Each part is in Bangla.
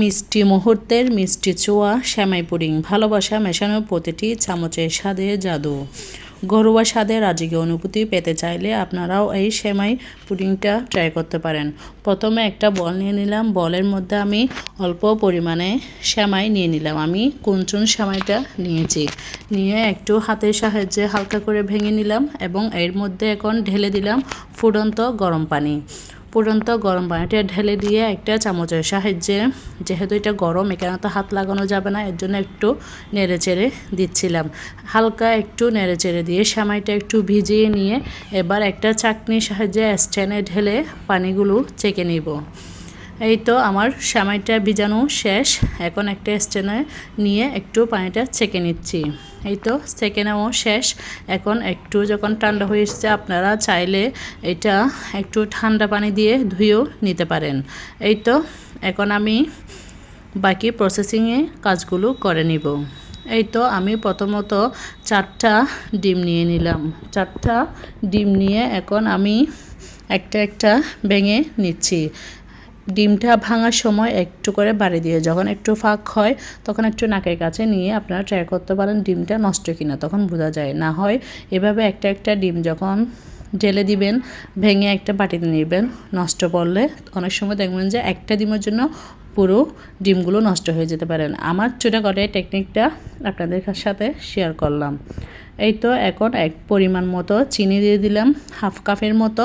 মিষ্টি মুহূর্তের মিষ্টি চোয়া, শ্যামাই পুডিং, ভালোবাসা মেশানো প্রতিটি চামচের স্বাদে জাদু। ঘরোয়া স্বাদে রাজকীয় অনুভূতি পেতে চাইলে আপনারাও এই সেমাই পুডিংটা ট্রাই করতে পারেন। প্রথমে একটা বল নিয়ে নিলাম। বলের মধ্যে আমি অল্প পরিমাণে সেমাই নিয়ে নিলাম। আমি কুঞ্চুন সেমাইটা নিয়েছি। নিয়ে একটু হাতের সাহায্যে হালকা করে ভেঙে নিলাম এবং এর মধ্যে এখন ঢেলে দিলাম ফুটন্ত গরম পানি। ফুটন্ত গরম পানিটা ঢেলে দিয়ে একটা চামচের সাহায্যে, যেহেতু এটা গরম, এখানে তো হাত লাগানো যাবে না, এর জন্য একটু নেড়ে চেড়ে দিচ্ছিলাম। হালকা একটু নেড়ে চেড়ে দিয়ে সামাইটা একটু ভিজিয়ে নিয়ে এবার একটা চাকনির সাহায্যে স্ট্যানে ঢেলে পানিগুলো চেকে নিব। এই তো আমার সামাইটা ভিজানো শেষ। এখন একটা স্ট্যান্ডে নিয়ে একটু পানিটা ছেঁকে নিচ্ছি। এই তো ছেঁকে নেওয়া শেষ। এখন একটু যখন ঠান্ডা হয়ে এসছে, আপনারা চাইলে এটা একটু ঠান্ডা পানি দিয়ে ধুয়েও নিতে পারেন। এই তো এখন আমি বাকি প্রসেসিংয়ে কাজগুলো করে নিব। এই তো আমি প্রথমত চারটা ডিম নিয়ে নিলাম। চারটা ডিম নিয়ে এখন আমি একটা একটা ভেঙে নিচ্ছি। ডিমটা ভাঙার সময় একটু করে বাড়ি দিয়ে, যখন একটু ফাঁক হয়, তখন একটু নাকের কাছে নিয়ে আপনারা ট্রাই করতে পারেন ডিমটা নষ্ট কিনা, তখন বোঝা যায়। না হয় এভাবে একটা একটা ডিম যখন ঢেলে দিবেন, ভেঙে একটা বাটিতে নেবেন, নষ্ট পড়লে অনেক সময় দেখবেন যে একটা ডিমের জন্য পুরো ডিমগুলো নষ্ট হয়ে যেতে পারেন আমার ছোটো করে টেকনিকটা আপনাদের সাথে শেয়ার করলাম। এই তো এখন এক পরিমাণ মতো চিনি দিয়ে দিলাম, হাফ কাপের মতো।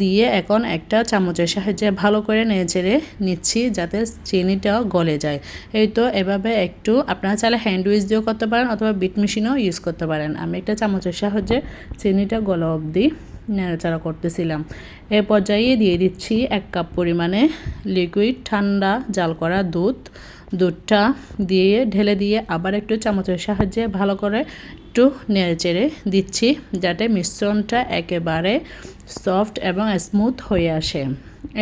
দিয়ে এখন একটা চামচের সাহায্যে ভালো করে নেড়ে নিচ্ছি যাতে চিনিটা গলে যায়। এই তো এভাবে একটু আপনারা চাইলে হ্যান্ড উইচ দিয়েও করতে পারেন অথবা বিট মেশিনও ইউজ করতে পারেন। আমি একটা চামচের সাহায্যে চিনিটা গলা অবধি নেড়াচাড়া করতেছিলাম। এ পর্যায়ে দিয়ে দিচ্ছি এক কাপ পরিমাণে লিকুইড ঠান্ডা জাল করা দুধ। দুধটা দিয়ে, ঢেলে দিয়ে আবার একটু চামচের সাহায্যে ভালো করে একটু নেড়ে চেড়ে দিচ্ছি যাতে মিশ্রণটা একেবারে সফট এবং স্মুথ হয়ে আসে।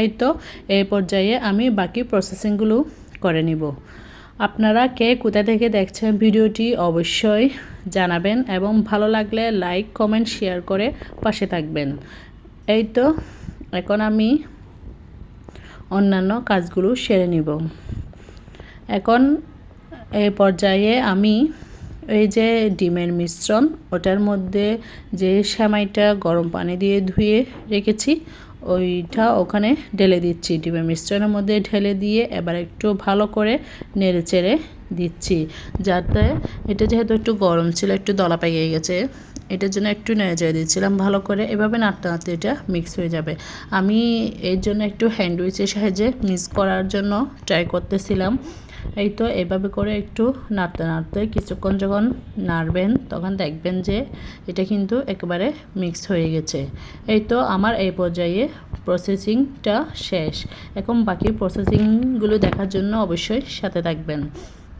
এই তো এই পর্যায়ে আমি বাকি প্রসেসিংগুলো করে নিব। আপনারা কে কোথা থেকে দেখছেন ভিডিওটি অবশ্যই জানাবেন এবং ভালো লাগলে লাইক, কমেন্ট, শেয়ার করে পাশে থাকবেন। এই তো, এখন আমি অন্যান্য কাজগুলো সেরে নিব। এখন এই পর্যায়ে আমি এই যে ডিমের মিশ্রণ, ওটার মধ্যে যে সেমাইটা গরম পানি দিয়ে ধুয়ে রেখেছি, ওইটা ওখানে ঢেলে দিচ্ছি। ডিমের মিশ্রণের মধ্যে ঢেলে দিয়ে এবার একটু ভালো করে নেড়ে চেড়ে দিচ্ছি, যাতে এটা যেহেতু একটু গরম ছিল, একটু দলা পেয়ে গেছে। এটার জন্য একটু নেড়ে দিচ্ছিলাম ভালো করে। এভাবে নাড়তে নাড়তে এটা মিক্স হয়ে যাবে। আমি এর জন্য একটু হ্যান্ডউইচের সাহায্যে মিক্স করার জন্য ট্রাই করতেছিলাম। এই তো এভাবে করে একটু নাড়তে নাড়তে কিছুক্ষণ যখন নাড়বেন, তখন দেখবেন যে এটা কিন্তু একেবারে মিক্স হয়ে গেছে। এই তো আমার এই পর্যায়ে প্রসেসিংটা শেষ। এখন বাকি প্রসেসিংগুলো দেখার জন্য অবশ্যই সাথে থাকবেন।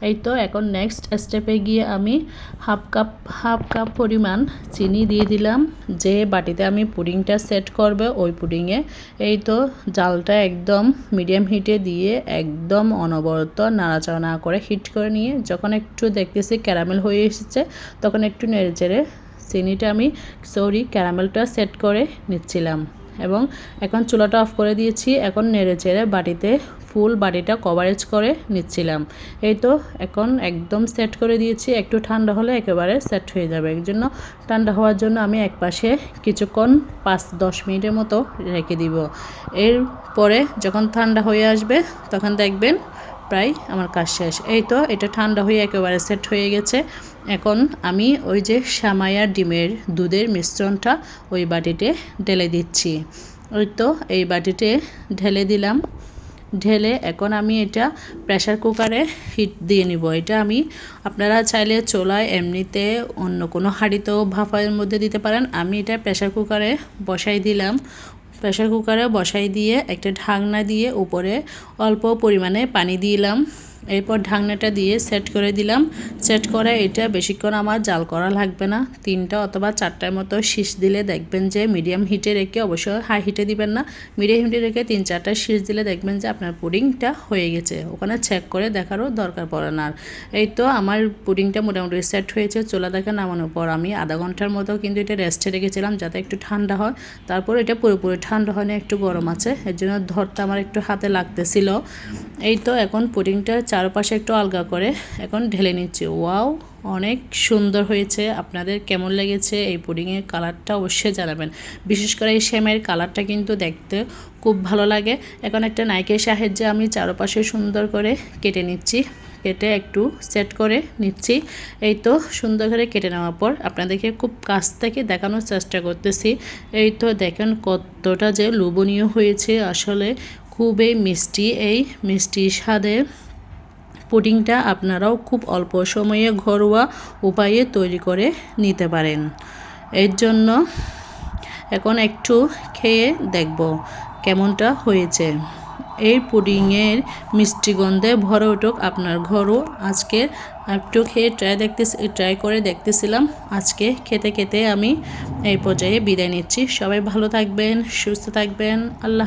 এই তো এখন নেক্সট স্টেপে গিয়ে আমি হাফ কাপ হাফ কাপ পরিমাণ চিনি দিয়ে দিলাম। যে বাটিতে আমি পুডিংটা সেট করবে, ওই পুডিংয়ে এই তো জালটা একদম মিডিয়াম হিটে দিয়ে একদম অনবরত নাড়াচাড়া করে হিট করে নিয়ে যখন একটু দেখতেছি ক্যারামেল হয়ে এসেছে, তখন একটু নেড়ে চেড়ে চিনিটা আমি সরি ক্যারামেলটা সেট করে নিচ্ছিলাম। এবং এখন চুলাটা অফ করে দিয়েছি। এখন নেড়ে চেড়ে বাটিতে ফুল বাটিটা কভারেজ করে নিচ্ছিলাম। এই তো এখন একদম সেট করে দিয়েছি। একটু ঠান্ডা হলে একেবারে সেট হয়ে যাবে। এর জন্য ঠান্ডা হওয়ার জন্য আমি এক পাশে কিছুক্ষণ পাঁচ দশ মিনিটের মতো রেখে দিব। এর পরে যখন ঠান্ডা হয়ে আসবে তখন দেখবেন প্রায় আমার কাজ শেষ। এই তো, এটা ঠান্ডা হয়ে একেবারে সেট হয়ে গেছে। এখন আমি ওই যে সামাইয়ার ডিমের দুধের মিশ্রণটা ওই বাটিতে ঢেলে দিচ্ছি। ওই তো, এই বাটিতে ঢেলে দিলাম। ঢেলে এখন আমি এটা প্রেশার কুকারে হিট দিয়ে নিব। এটা আমি, আপনারা চাইলে চোলায় এমনিতে অন্য কোনো হাঁড়িতেও ভাফার মধ্যে দিতে পারেন। আমি এটা প্রেশার কুকারে বসাই দিলাম। প্রেশার কুকারে বসাই দিয়ে একটা ঢাকনা দিয়ে উপরে অল্প পরিমাণে পানি দিলাম এরপর ঢাকনাটা দিয়ে সেট করে দিলাম। সেট করে এটা বেশিক্ষণ আমার জাল করা লাগবে না। তিনটা অথবা চারটার মতো শীষ দিলে দেখবেন যে মিডিয়াম হিটে রেখে অবশ্যই হাই হিটে দিবেন না। মিডিয়াম হিটে রেখে তিন চারটা শীষ দিলে দেখবেন যে আপনার পুডিংটা হয়ে গেছে। ওখানে চেক করে দেখারও দরকার পড়ে না। আর এই তো আমার পুডিংটা মোটামুটি সেট হয়েছে। চোলা দেখা নামানোর পর আমি আধা ঘণ্টার মতো কিন্তু এটা রেস্টে রেখেছিলাম যাতে একটু ঠান্ডা হয়। তারপর এটা পুরোপুরি ঠান্ডা হয় না একটু গরম আছে। এর জন্য ধরতে আমার একটু হাতে লাগতেছিল। এই তো এখন পুডিংটা চারপাশে একটু আলগা করে এখন ঢেলে নিচ্ছি। ওয়াও, অনেক সুন্দর হয়েছে। আপনাদের কেমন লেগেছে এই পুডিংয়ের কালারটা অবশ্যই জানাবেন। বিশেষ করে এই শ্যামের কালারটা কিন্তু দেখতে খুব ভালো লাগে। এখন একটা নাইকের সাহায্যে আমি চারপাশে সুন্দর করে কেটে নিচ্ছি। কেটে একটু সেট করে নিচ্ছি। এই তো সুন্দর করে কেটে নেওয়ার পর আপনাদেরকে খুব কাছ থেকে দেখানোর চেষ্টা করতেছি। এই তো দেখেন কতটা যে লোভনীয় হয়েছে। আসলে খুবই মিষ্টি এই মিষ্টি স্বাদে। পুডিংটা আপনারাও খুব অল্প সময়ে ঘরোয়া উপায়ে তৈরি করে নিতে পারেন। এর জন্য এখন একটু খেয়ে দেখব কেমনটা হয়েছে। এই পুডিংয়ের মিষ্টি গন্ধে ভরে উঠুক আপনার ঘরও। আজকে একটু খেয়ে ট্রাই দেখতে ট্রাই করে দেখতেছিলাম। আজকে খেতে খেতে আমি এই পর্যায়ে বিদায় নিচ্ছি। সবাই ভালো থাকবেন, সুস্থ থাকবেন। আল্লাহ